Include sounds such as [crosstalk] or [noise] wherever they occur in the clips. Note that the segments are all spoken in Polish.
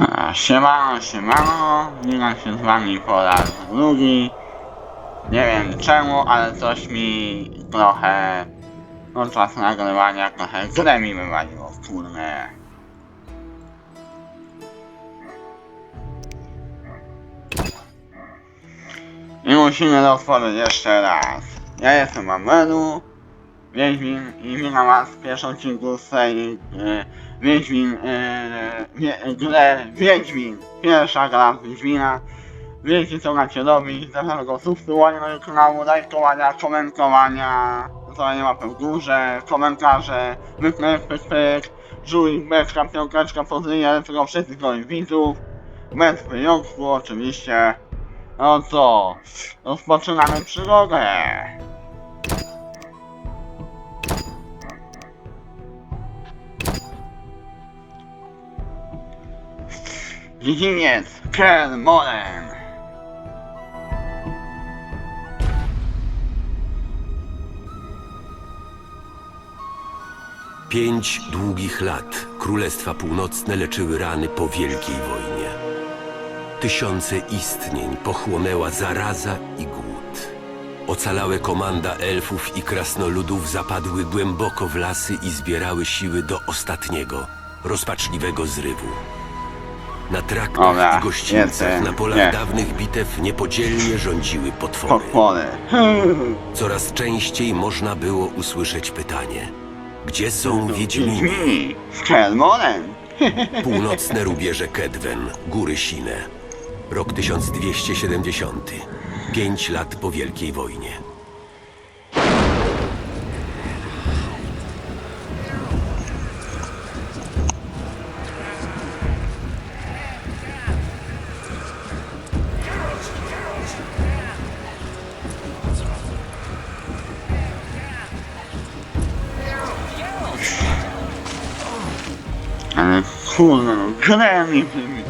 A, Siemano, siemano, witam się z wami po raz drugi. Nie wiem czemu, ale coś mi trochę podczas nagrywania trochę grę mi wywaliło, kurde. I musimy otworzyć jeszcze raz. Ja jestem Amelu, Wiedźmin i witam was w pierwszym odcinku z serii e, Wiedźmin, e, wie, grę Wiedźmin. Pierwsza gra z Wiedźmina. Wiecie co macie robić, zapraszam do subskrybowania mojego kanału, lajkowania, komentowania, zostawiania łapek w górze, komentarze, pyk, pyk, żółwik, beczka, piąteczka, pozdrowienia tego wszystkich moich widzów, bez wyjątku oczywiście. No co, rozpoczynamy przygodę. Dziedziniec Kermoren. Pięć długich lat Królestwa Północne leczyły rany po Wielkiej Wojnie. Tysiące istnień pochłonęła zaraza i głód. Ocalałe komanda elfów i krasnoludów zapadły głęboko w lasy i zbierały siły do ostatniego, rozpaczliwego zrywu. Na traktach Dobra, i gościńcach, jestem, na polach nie. dawnych bitew niepodzielnie rządziły potwory. Potwory. [laughs] Coraz częściej można było usłyszeć pytanie: Gdzie są Wiedźmini? Z Kermoren. [laughs] Północne rubieże Kedwen, góry Sine. Rok 1270. Pięć lat po Wielkiej Wojnie. Kurde, no grę mi wy-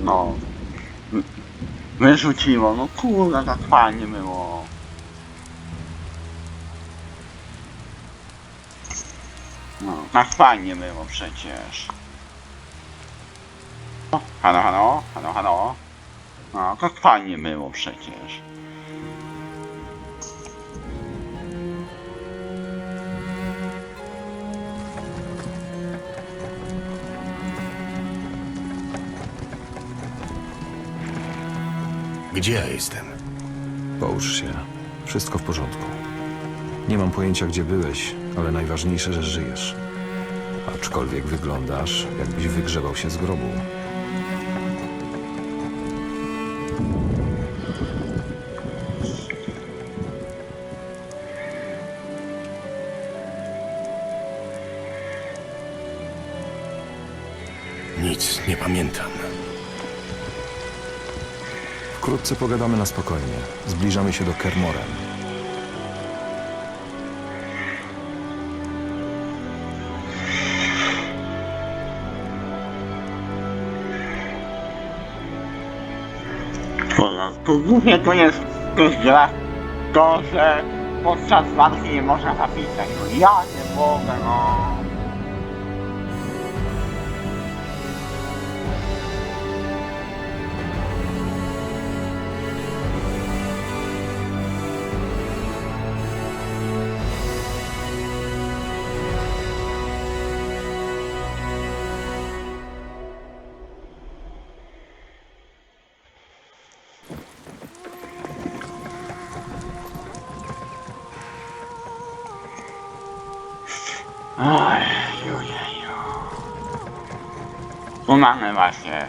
No. Wy- Wyrzuciło, no kurde, tak fajnie było. No, tak fajnie było przecież. Halo, halo, halo, halo. No, tak fajnie było przecież. Gdzie ja jestem? Połóż się. Wszystko w porządku. Nie mam pojęcia, gdzie byłeś, ale najważniejsze, że żyjesz. Aczkolwiek wyglądasz, jakbyś wygrzebał się z grobu. Wkrótce pogadamy na spokojnie. Zbliżamy się do Kermoren. Kurwa, to głupie to jest grach to, że podczas walki nie można zapisać. No ja nie mogę, no. Tu mamy właśnie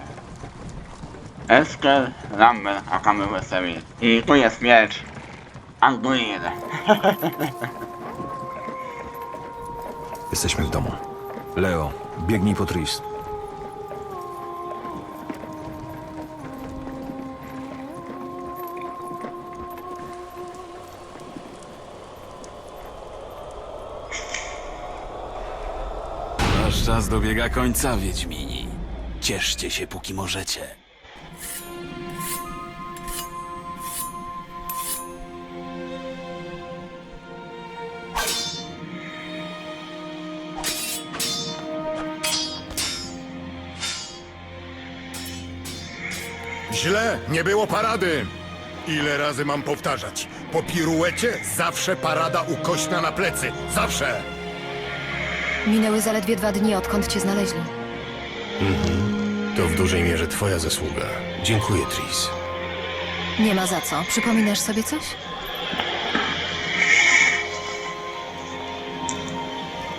Esker, Lambert, a Kamil Wesoły. I tu jest miecz Anguir. [laughs] Jesteśmy w domu. Leo, biegnij po Tris. Wasz czas dobiega końca, Wiedźmini. Cieszcie się, póki możecie. Źle, nie było parady. Ile razy mam powtarzać? Po piruecie zawsze parada ukośna na plecy. Zawsze! Minęły zaledwie dwa dni, odkąd cię znaleźli. To w dużej mierze twoja zasługa. Dziękuję, Tris. Nie ma za co. Przypominasz sobie coś?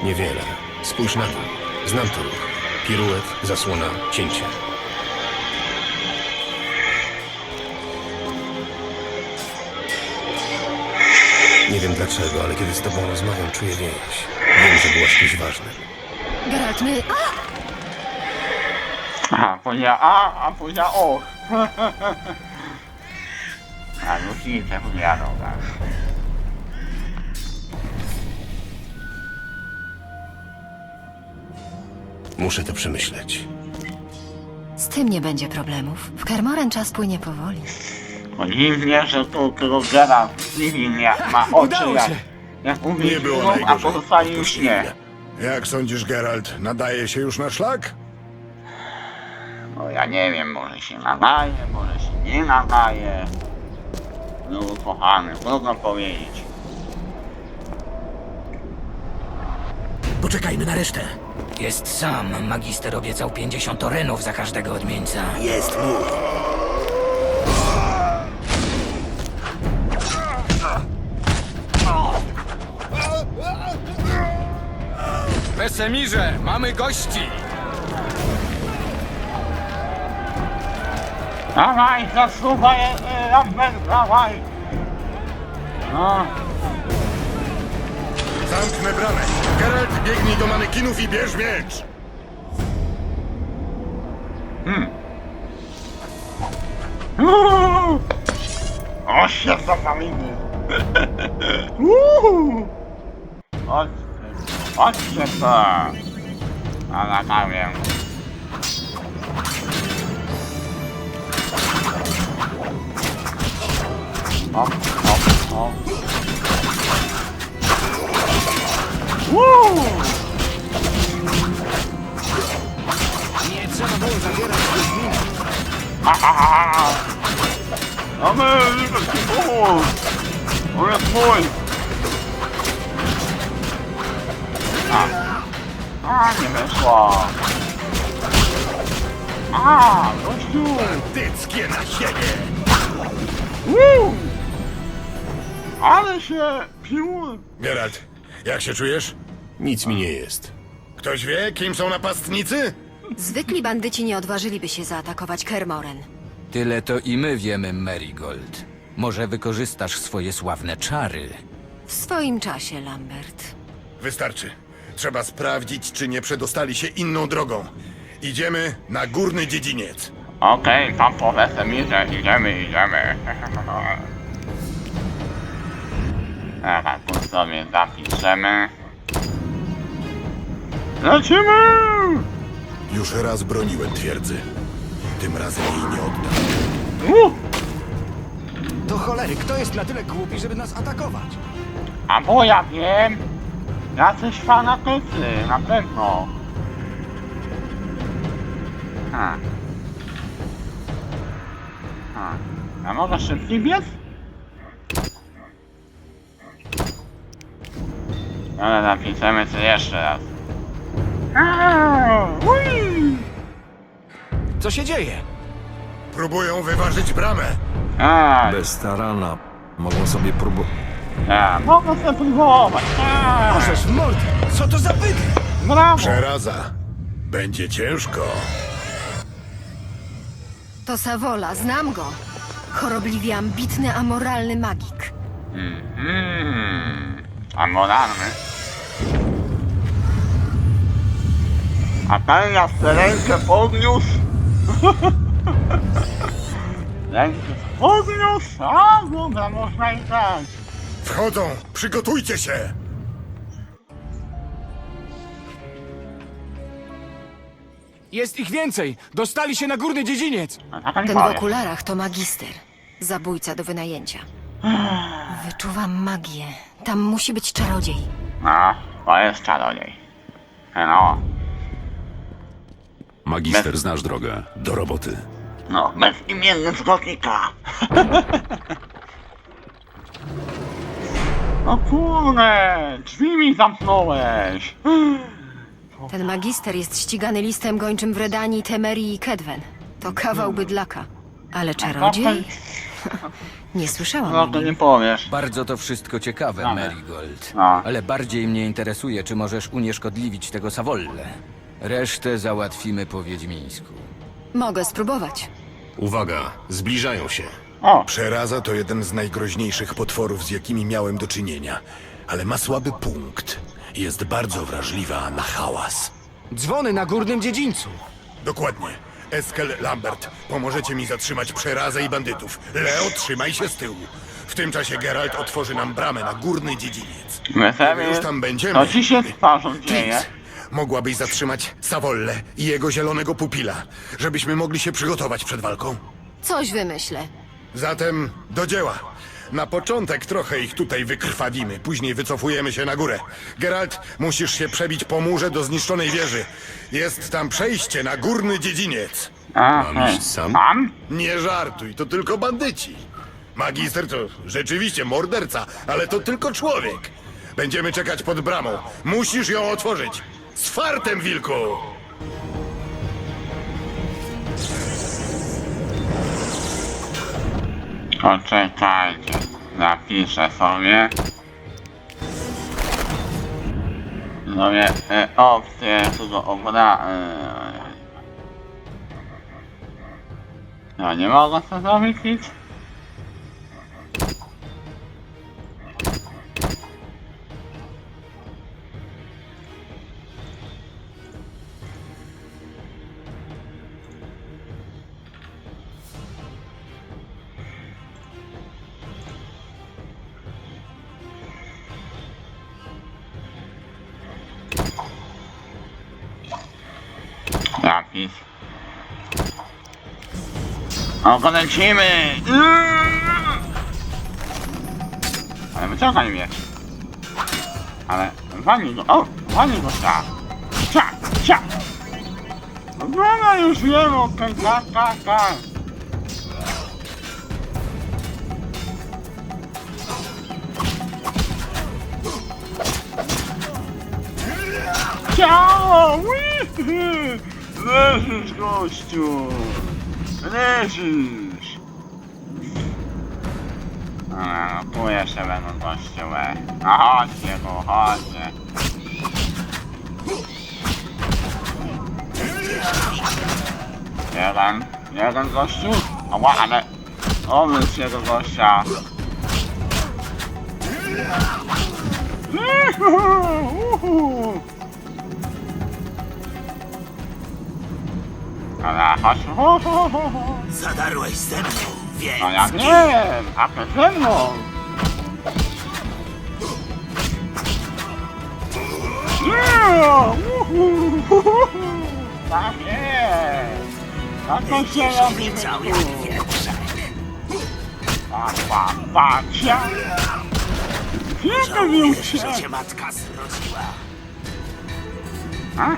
Niewiele. Spójrz na to. Znam to ruch. Piruet, zasłona, cięcie. Nie wiem dlaczego, ale kiedy z tobą rozmawiam, czuję więź. Wiem, że byłaś kimś ważnym. Geralt, my... A! Powiedziała A, a powiedziała O. [laughs] A różnicę powiedziała, dobra. Muszę to przemyśleć. Z tym nie będzie problemów. W Kermoren czas płynie powoli. Bo dziwnie, że tu tylko Geralt z Living jak ma oczy jak, jak u Nie było Wiedźminów, a najgorzej. pozostali już nie. Jak sądzisz, Geralt, nadaje się już na szlak? No ja nie wiem, może się nadaje, może się nie nadaje. No kochany, trudno powiedzieć. Poczekajmy na resztę. Jest sam. Magister obiecał 50 orenów za każdego odmieńca. Jest mój. Wesemirze, mamy gości! Dawaj, zasuwaj, e, Lambert, dawaj! No, Zamknę bramę. Geralt, biegnij do manekinów i bierz miecz. Uuu! O się zapalimy! [laughs] Uuu! Chodźcie, chodźcie to! A na kamię. Hop, hop, hop. Uuu! Nie trzeba było zabierać Ha, ha, ha! Ameryka, ci pomóż! On jest mój! A, a nie wyszło! A, gościu! Tyckie na siebie. Uuu! Ale się pił! Geralt, jak się czujesz? Nic mi nie jest. Ktoś wie, kim są napastnicy? Zwykli bandyci nie odważyliby się zaatakować Kermoren. Tyle to i my wiemy, Marigold. Może wykorzystasz swoje sławne czary. W swoim czasie, Lambert. Wystarczy. Trzeba sprawdzić, czy nie przedostali się inną drogą. Idziemy na górny dziedziniec. Okej, tam po Wesemirze, idziemy, idziemy. [laughs] Dobra, tu sobie zapiszemy. Lecimy! Już raz broniłem twierdzy. Tym razem jej nie oddam. Uh! Do cholery, kto jest na tyle głupi, żeby nas atakować? A bo ja wiem, jacyś fanatycy, na pewno. Ha. Ha. A mogę szybciej biec? Ale napiszemy to jeszcze raz. Co się dzieje? Próbują wyważyć bramę. A, Bez tarana mogą sobie próbować. ja, mogę sobie próbować. A, Możesz w mordę! Co to za bydle? brawo. Przeraza. Będzie ciężko. To Savola, znam go. Chorobliwie ambitny, amoralny magik. Mhm. A moralny. A ten ja tę rękę podniósł. [laughs] rękę podniósł. A, dobra, można i tak. Wchodzą. Przygotujcie się. Jest ich więcej! Dostali się na górny dziedziniec! A tak Ten w okularach to magister. Zabójca do wynajęcia. Wyczuwam magię. Tam musi być czarodziej. No, to jest czarodziej. No. Magister, znasz drogę. Do roboty. No, bezimienny zgodnika. [laughs] O kurde, drzwi mi zamknąłeś. Ten magister jest ścigany listem gończym w Redanii, Temerii i Kedwen. To kawał bydlaka. Ale czarodziej? [laughs] Nie słyszałam No to nie powiesz. Bardzo to wszystko ciekawe, Mamy. Marigold. No. Ale bardziej mnie interesuje, czy możesz unieszkodliwić tego Savolle. Resztę załatwimy po wiedźmińsku. Mogę spróbować. Uwaga, zbliżają się. O, Przeraza to jeden z najgroźniejszych potworów, z jakimi miałem do czynienia, ale ma słaby punkt. Jest bardzo wrażliwa na hałas. Dzwony na górnym dziedzińcu. Dokładnie. Eskel Lambert, pomożecie mi zatrzymać przerazę i bandytów. Leo, trzymaj się z tyłu. W tym czasie Geralt otworzy nam bramę na górny dziedziniec. wesoły. Już tam będziemy. Co ci się z twarzą dzieje? Mogłabyś zatrzymać Savolle i jego zielonego pupila, żebyśmy mogli się przygotować przed walką? Coś wymyślę. Zatem do dzieła. Na początek trochę ich tutaj wykrwawimy, później wycofujemy się na górę. Geralt, musisz się przebić po murze do zniszczonej wieży. Jest tam przejście na górny dziedziniec. A, Mam iść sam? Sam? Nie żartuj, to tylko bandyci. Magister to rzeczywiście morderca, ale to tylko człowiek. Będziemy czekać pod bramą. Musisz ją otworzyć. Z fartem, wilku! Poczekajcie. Napiszę sobie. Zrobię e, opcję tego obra... E, ja nie mogę to zrobić nic. Napis. O, lecimy! Ale wyciągaj mnie. Ale walnij go. O, walnij go cia. Cia, cia. Dobra, już wiem, okej, tak, tak, tak. Leżysz, gościu! Leżysz! A, no tu jeszcze będą goście, łe. No chodźcie tu, chodźcie. Jeden, jeden gościu? Ała, ale... Obróć jego gościa. Uhu! Chodź. Ho, ho, ho, ho. Zadarłeś ze mną, więc... No ja wiem, a to ze mną. Yeah! Uhu, hu, hu, hu. Tak jest. Tak to się robi. Obiecał jak wieprze. Pa, pa, pa, cia. Gdzie to był Że cię matka zrodziła. A?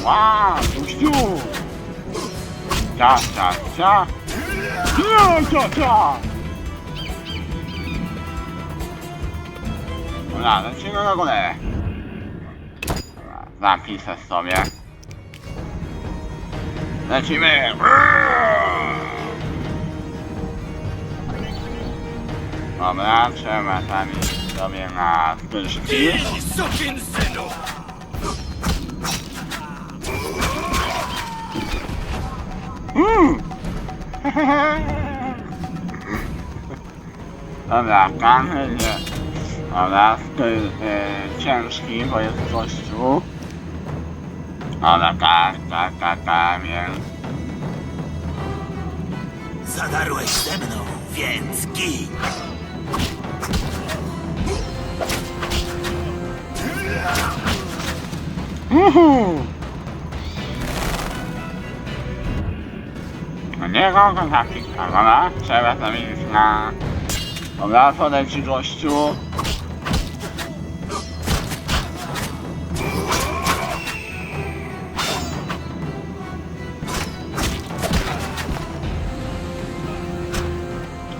Wow, gościu! Cia, cia, cia! Cia, cia, cia! Dobra, lecimy na górę. Dobra, Zapiszę sobie. Lecimy! Dobra, trzeba tam iść sobie na zbyszki. Sukien synu! Dobra, pan nie. Dobra, styl y, ciężki, bo jest gościu. Dobra, tak, tak, tak, tak, więc... Zadarłeś ze mną, więc gin. Uhu! nie kogo takich, prawda? Trzeba zamienić na... Dobra, podaj ci gościu.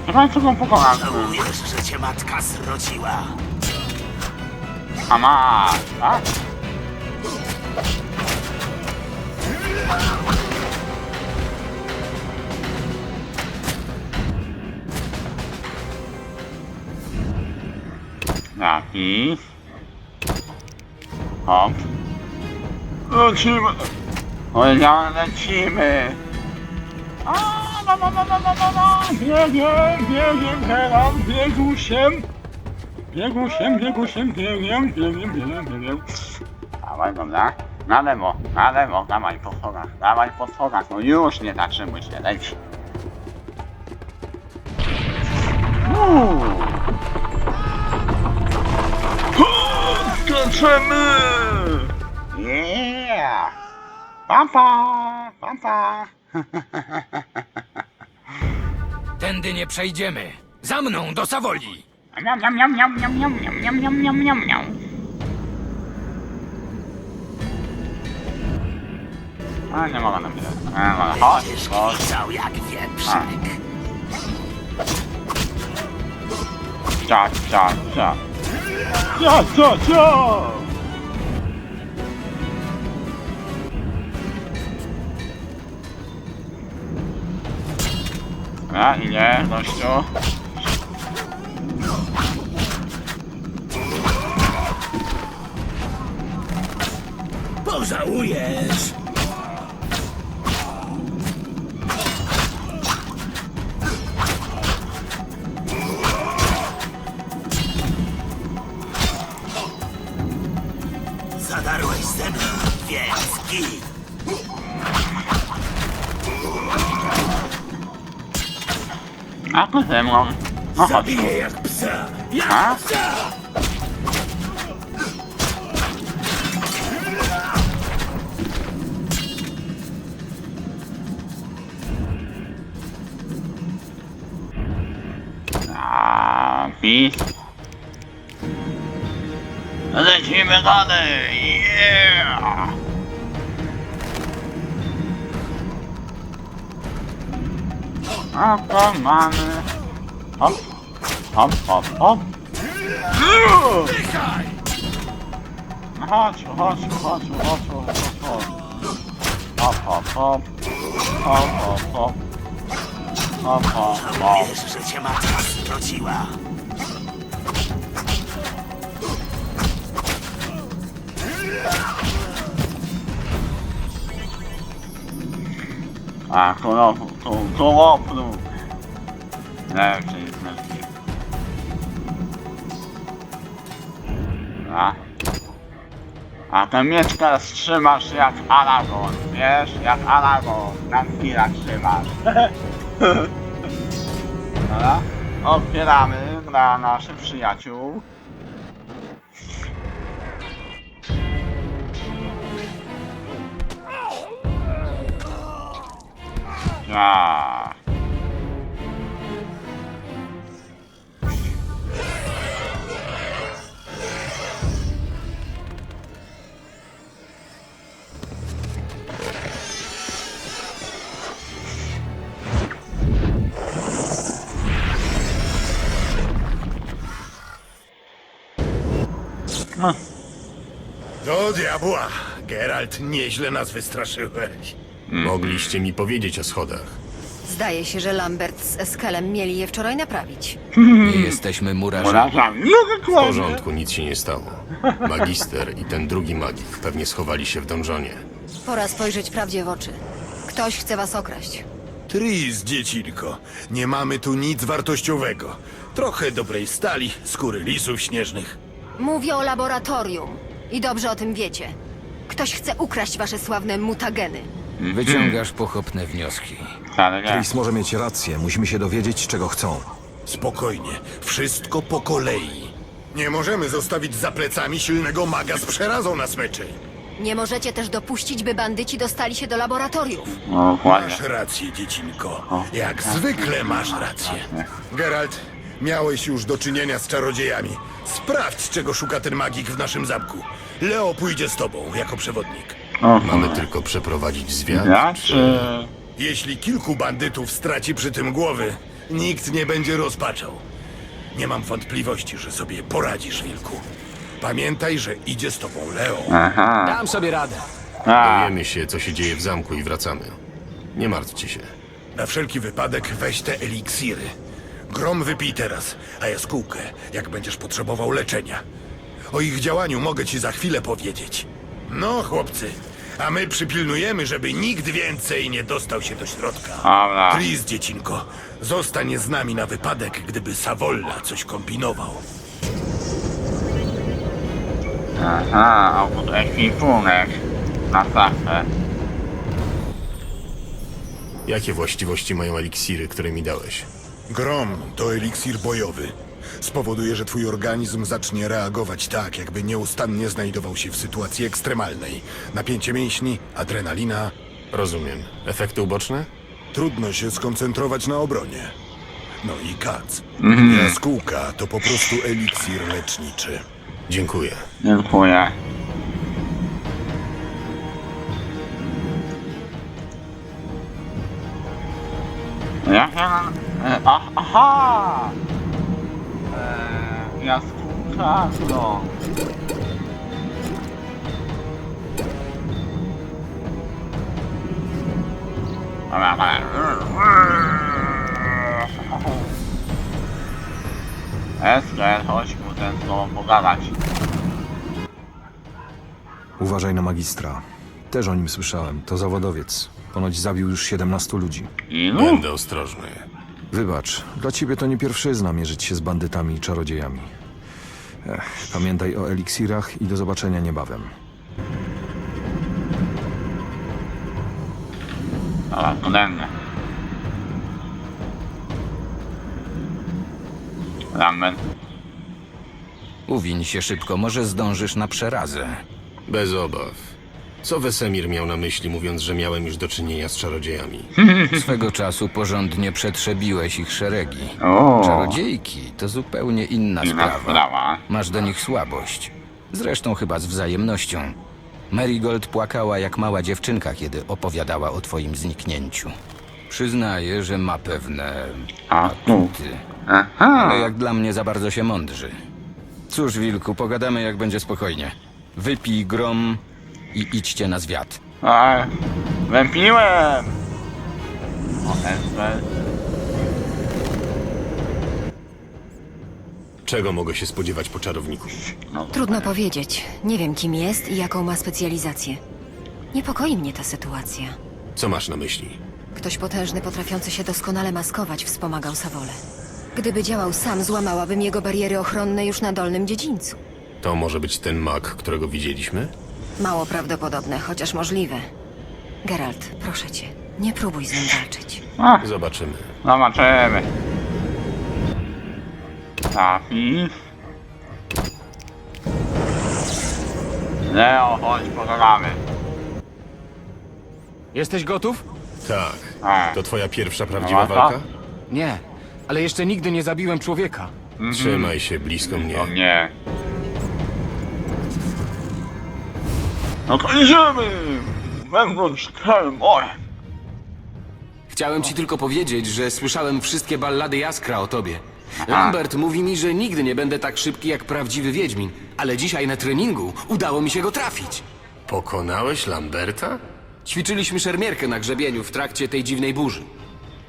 Chyba go pokonał. Mówisz, że cię matka zrodziła. A ma, tak? Napis. Hop. Lecimy. Powiedziałem, lecimy. A, no, no, no, no, no, no, no. Biegiem, biegiem, teraz biegusiem. Biegusiem, biegusiem, biegiem, biegiem, biegiem, biegiem. Dawaj, dobra. Na lewo, na lewo, dawaj po schodach, dawaj po schodach, no już nie zatrzymuj się, leć. Uuu. Skoczymy! Yeah! Pampa, pampa. Tędy nie przejdziemy. Za mną, do Sawoli! Miam, miam, miam, miam, miam, miam, miam, miam, miam, miam, miam, miam. A, nie mogę nam wydać. Nie mogę. Chodź, chodź. Pisał jak wieprzek. Cia, cia, cia. Cio, cio, cio! A, ile, gościu? Pożałujesz! Git. A, to ze mną. No chodź. Zabiję jak psa! Jak A? psa! Napis. Lecimy dalej. Oto mamy. Hop, hop, hop, hop. No Chodź, chodź, chodź, chodź, chodź, chodź. Hop, hop, hop. Hop, hop, hop. Hop, hop, hop. Wiesz, że cię matka zrodziła. A, to, to łopnu. Lepszy jest lepszy. A. A ten miecz teraz trzymasz jak Aragorn, wiesz? Jak Aragorn, na chwilę trzymasz. [laughs] Dobra? Otwieramy dla naszych przyjaciół. No, Do diabła! Geralt, nieźle nas wystraszyłeś. Mogliście mi powiedzieć o schodach. Zdaje się, że Lambert z Eskelem mieli je wczoraj naprawić. Nie jesteśmy murarzami. murarzami. No W dokładnie. porządku, nic się nie stało. Magister i ten drugi magik pewnie schowali się w donżonie. Pora spojrzeć prawdzie w oczy. Ktoś chce was okraść. Tris, dziecinko. Nie mamy tu nic wartościowego. Trochę dobrej stali, skóry lisów śnieżnych. Mówię o laboratorium. I dobrze o tym wiecie. Ktoś chce ukraść wasze sławne mutageny. Wyciągasz pochopne wnioski. Wcale nie. Tris może mieć rację, musimy się dowiedzieć, czego chcą. Spokojnie, wszystko po kolei. Nie możemy zostawić za plecami silnego maga z przerazą na smyczy. Nie możecie też dopuścić, by bandyci dostali się do laboratoriów. No. Masz rację, dziecinko. Jak zwykle masz rację. Geralt, miałeś już do czynienia z czarodziejami. Sprawdź, czego szuka ten magik w naszym zamku. Leo pójdzie z tobą jako przewodnik. O, Mamy tylko przeprowadzić zwiat, ja czy... Jeśli kilku bandytów straci przy tym głowy, Nikt nie będzie rozpaczał. Nie mam wątpliwości, że sobie poradzisz, Wilku. Pamiętaj, że idzie z tobą Leo. Aha. Dam sobie radę. A, Dowiemy się, co się dzieje w zamku i wracamy. Nie martwcie się. Na wszelki wypadek weź te eliksiry. Grom wypij teraz, a jaskółkę, jak będziesz potrzebował leczenia. O ich działaniu mogę ci za chwilę powiedzieć. No, chłopcy, a my przypilnujemy, żeby nikt więcej nie dostał się do środka. dobra. Tris, dziecinko, zostań z nami na wypadek, gdyby Savolla coś kombinował. Aha, obóz ekwipunek. Na zawsze. Jakie właściwości mają eliksiry, które mi dałeś? Grom to eliksir bojowy. Spowoduje, że twój organizm zacznie reagować tak, jakby nieustannie znajdował się w sytuacji ekstremalnej. Napięcie mięśni, adrenalina. Rozumiem. Efekty uboczne? Trudno się skoncentrować na obronie. No i kac. Jaskółka to po prostu eliksir leczniczy. Dziękuję. Dziękuję. Ja. E, a, aha! E, jaskółka, no. Dobra, dobra. Esker, chodź mu ten z tobą pogadać. Uważaj na magistra. Też o nim słyszałem. To zawodowiec. Ponoć zabił już 17 ludzi. Ilu? Będę ostrożny. Wybacz, dla ciebie to nie pierwszyzna mierzyć się z bandytami i czarodziejami. Ech, pamiętaj o eliksirach i do zobaczenia niebawem. Dobra, podęgę. Ramen. Uwiń się szybko, może zdążysz na przerazę. Bez obaw. Co Wesemir miał na myśli, mówiąc, że miałem już do czynienia z czarodziejami? [laughs] Swego czasu porządnie przetrzebiłeś ich szeregi. O, Czarodziejki to zupełnie inna inna sprawa. sprawa. Masz do nich słabość. Zresztą chyba z wzajemnością. Marigold płakała jak mała dziewczynka, kiedy opowiadała o twoim zniknięciu. Przyznaję, że ma pewne A tu. atuty, Aha. ale jak dla mnie za bardzo się mądrzy. Cóż, Wilku, pogadamy jak będzie spokojnie. Wypij grom i idźcie na zwiat. A, Wępiłem! O. Czego mogę się spodziewać po czarowniku? No, Trudno powiedzieć. Nie wiem, kim jest i jaką ma specjalizację. Niepokoi mnie ta sytuacja. Co masz na myśli? Ktoś potężny, potrafiący się doskonale maskować, wspomagał Sawolę. Gdyby działał sam, złamałabym jego bariery ochronne już na dolnym dziedzińcu. To może być ten mag, którego widzieliśmy? Mało prawdopodobne, chociaż możliwe. Geralt, proszę cię, nie próbuj z nim walczyć. Zobaczymy. Zobaczymy. Trafi. Leo, chodź, pogadamy. Jesteś gotów? Tak. A. To twoja pierwsza prawdziwa walka? Nie, ale jeszcze nigdy nie zabiłem człowieka. Trzymaj się blisko mnie. O nie. No to idziemy! Wewnątrz Kelmore. Chciałem ci tylko powiedzieć, że słyszałem wszystkie ballady Jaskra o tobie. Lambert mówi mi, że nigdy nie będę tak szybki jak prawdziwy Wiedźmin, ale dzisiaj na treningu udało mi się go trafić. Pokonałeś Lamberta? Ćwiczyliśmy szermierkę na grzebieniu w trakcie tej dziwnej burzy.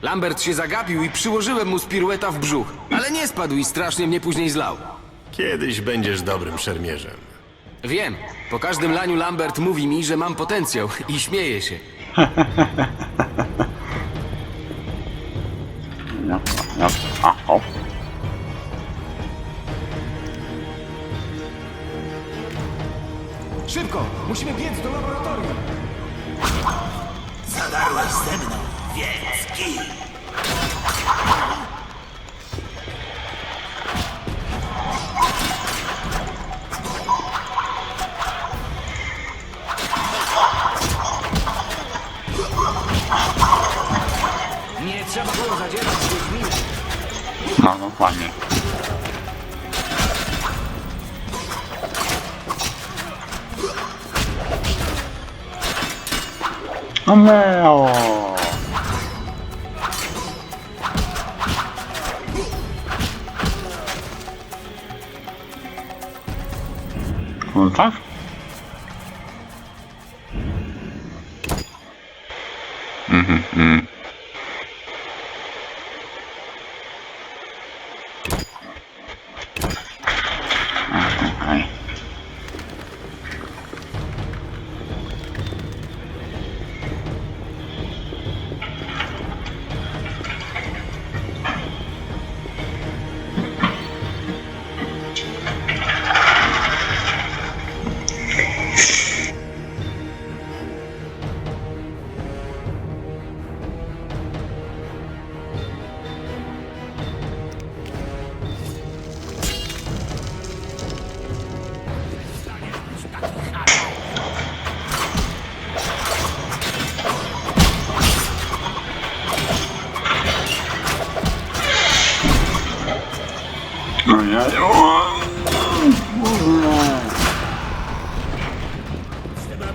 Lambert się zagapił i przyłożyłem mu z pirueta w brzuch, ale nie spadł i strasznie mnie później zlał. Kiedyś będziesz dobrym szermierzem. Wiem, po każdym laniu Lambert mówi mi, że mam potencjał i śmieje się. [laughs] No, no, a, hop. Szybko! Musimy biec do laboratorium! Nie ต้องควันเนี่ยอ้าวแมวคุณฟักอืมอืม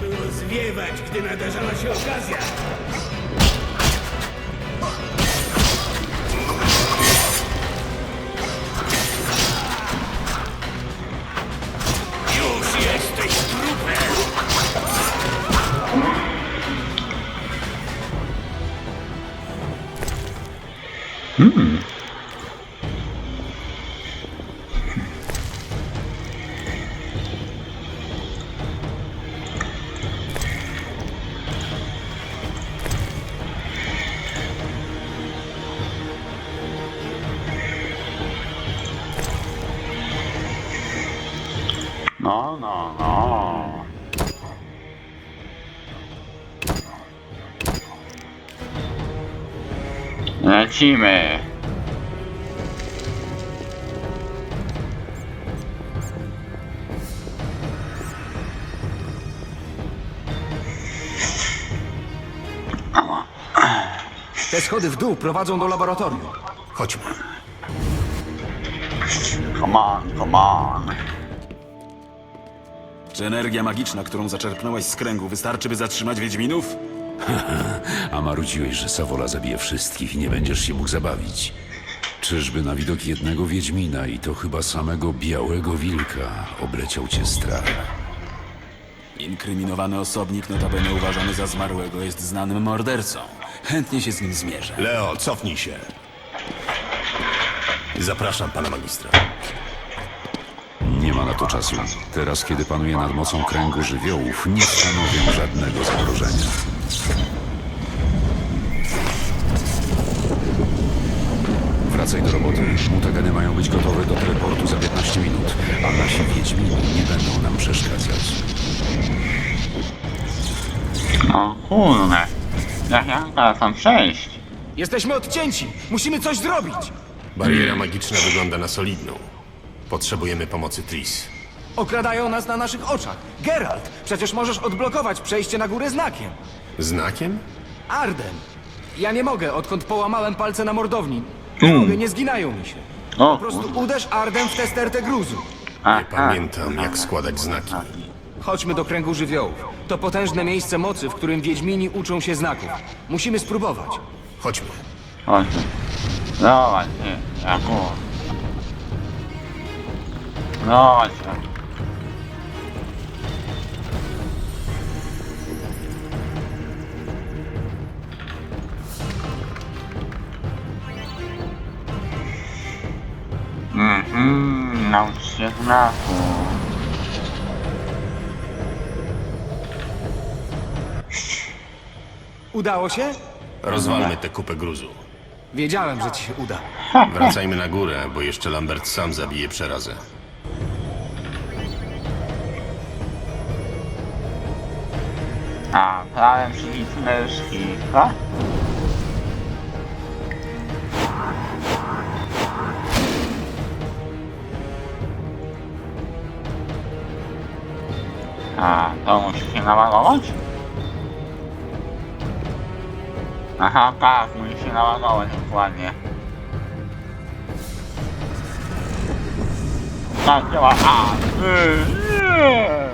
było gdy nadarzała się okazja. Już jesteś trupem! No, Lecimy. Te schody w dół prowadzą do laboratorium. Chodźmy. Come on, come on. Czy energia magiczna, którą zaczerpnąłeś z kręgu, wystarczy, by zatrzymać Wiedźminów? [laughs] A marudziłeś, że Sawola zabije wszystkich i nie będziesz się mógł zabawić. Czyżby na widok jednego Wiedźmina i to chyba samego Białego Wilka obleciał cię strach? Inkryminowany osobnik, notabene uważany za zmarłego, jest znanym mordercą. Chętnie się z nim zmierzę. Leo, cofnij się. Zapraszam pana magistra. Nie ma na to czasu. Teraz, kiedy panuje nad mocą kręgu żywiołów, nie stanowią żadnego zagrożenia. Wracaj do roboty. Mutageny mają być gotowe do teleportu za 15 minut, a nasi Wiedźmini nie będą nam przeszkadzać. O kurde. Jak ja teraz tam przejść? Jesteśmy odcięci! Musimy coś zrobić! Bariera magiczna wygląda na solidną. Potrzebujemy pomocy Tris. Okradają nas na naszych oczach. Geralt, przecież możesz odblokować przejście na górę znakiem. Znakiem? Arden! Ja nie mogę, odkąd połamałem palce na mordowni. Nie mogę, nie zginają mi się. O Po prostu uderz Arden w tę stertę gruzu. A, Nie pamiętam, jak składać znaki. Chodźmy do kręgu żywiołów. To potężne miejsce mocy, w którym Wiedźmini uczą się znaków. Musimy spróbować. Chodźmy. Chodź. Zobacz, nie, Jaku. Zobacz. Mhm, naucz się znaku. Udało się? Rozwalmy tę kupę gruzu. Wiedziałem, że ci się uda. Wracajmy na górę, bo jeszcze Lambert sam zabije przerazę. A, prawem przycisk myszki, co? A, to musi się naładować? Aha, tak, musi się naładować dokładnie. Tak działa. A, y, nie.